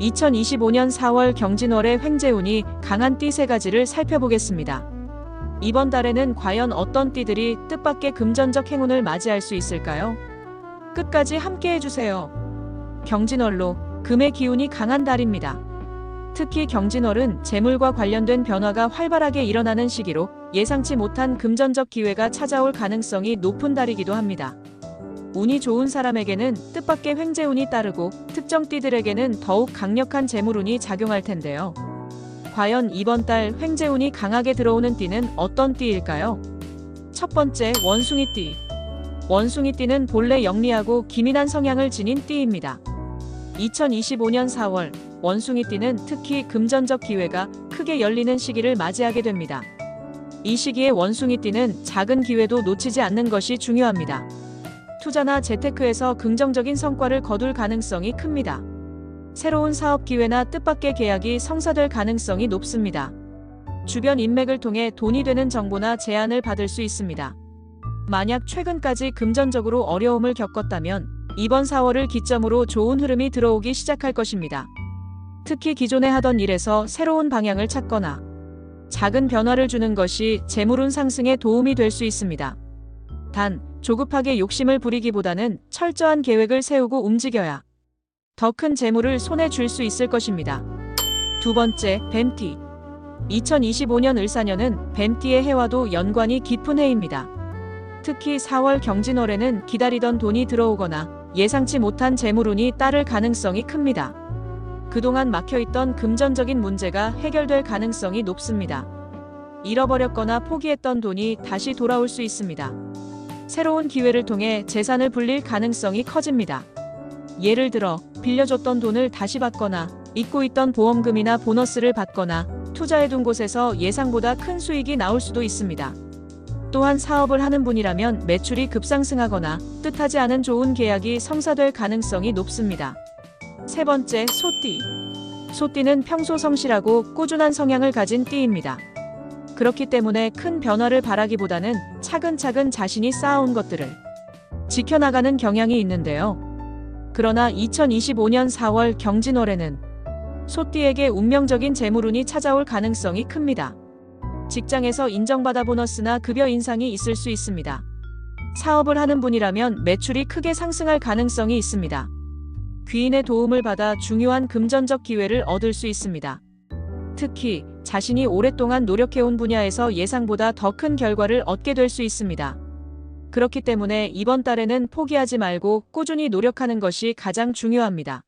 2025년 4월 경진월의 횡재운이 강한 띠 세 가지를 살펴보겠습니다. 이번 달에는 과연 어떤 띠들이 뜻밖의 금전적 행운을 맞이할 수 있을까요? 끝까지 함께 해주세요. 경진월로 금의 기운이 강한 달입니다. 특히 경진월은 재물과 관련된 변화가 활발하게 일어나는 시기로 예상치 못한 금전적 기회가 찾아올 가능성이 높은 달이기도 합니다. 운이 좋은 사람에게는 뜻밖의 횡재운이 따르고 특정 띠들에게는 더욱 강력한 재물운이 작용할 텐데요. 과연 이번 달 횡재운이 강하게 들어오는 띠는 어떤 띠일까요? 첫 번째, 원숭이 띠. 원숭이 띠는 본래 영리하고 기민한 성향을 지닌 띠입니다. 2025년 4월, 원숭이 띠는 특히 금전적 기회가 크게 열리는 시기를 맞이하게 됩니다. 이 시기에 원숭이 띠는 작은 기회도 놓치지 않는 것이 중요합니다. 투자나 재테크에서 긍정적인 성과를 거둘 가능성이 큽니다. 새로운 사업 기회나 뜻밖의 계약이 성사될 가능성이 높습니다. 주변 인맥을 통해 돈이 되는 정보나 제안을 받을 수 있습니다. 만약 최근까지 금전적으로 어려움을 겪었다면 이번 4월을 기점으로 좋은 흐름이 들어오기 시작할 것입니다. 특히 기존에 하던 일에서 새로운 방향을 찾거나 작은 변화를 주는 것이 재물운 상승에 도움이 될 수 있습니다. 단, 조급하게 욕심을 부리기보다는 철저한 계획을 세우고 움직여야 더 큰 재물을 손에 쥘수 있을 것입니다. 두 번째, 뱀띠. 2025년 을사년은 뱀띠의 해와도 연관이 깊은 해입니다. 특히 4월 경진월에는 기다리던 돈이 들어오거나 예상치 못한 재물운이 따를 가능성이 큽니다. 그동안 막혀있던 금전적인 문제가 해결될 가능성이 높습니다. 잃어버렸거나 포기했던 돈이 다시 돌아올 수 있습니다. 새로운 기회를 통해 재산을 불릴 가능성이 커집니다. 예를 들어 빌려줬던 돈을 다시 받거나 잊고 있던 보험금이나 보너스를 받거나 투자해둔 곳에서 예상보다 큰 수익이 나올 수도 있습니다. 또한 사업을 하는 분이라면 매출이 급상승하거나 뜻하지 않은 좋은 계약이 성사될 가능성이 높습니다. 세 번째, 소띠. 소띠는 평소 성실하고 꾸준한 성향을 가진 띠입니다. 그렇기 때문에 큰 변화를 바라기보다는 차근차근 자신이 쌓아온 것들을 지켜나가는 경향이 있는데요. 그러나 2025년 4월 경진월에는 소띠에게 운명적인 재물운이 찾아올 가능성이 큽니다. 직장에서 인정받아 보너스나 급여 인상이 있을 수 있습니다. 사업을 하는 분이라면 매출이 크게 상승할 가능성이 있습니다. 귀인의 도움을 받아 중요한 금전적 기회를 얻을 수 있습니다. 특히 자신이 오랫동안 노력해온 분야에서 예상보다 더 큰 결과를 얻게 될 수 있습니다. 그렇기 때문에 이번 달에는 포기하지 말고 꾸준히 노력하는 것이 가장 중요합니다.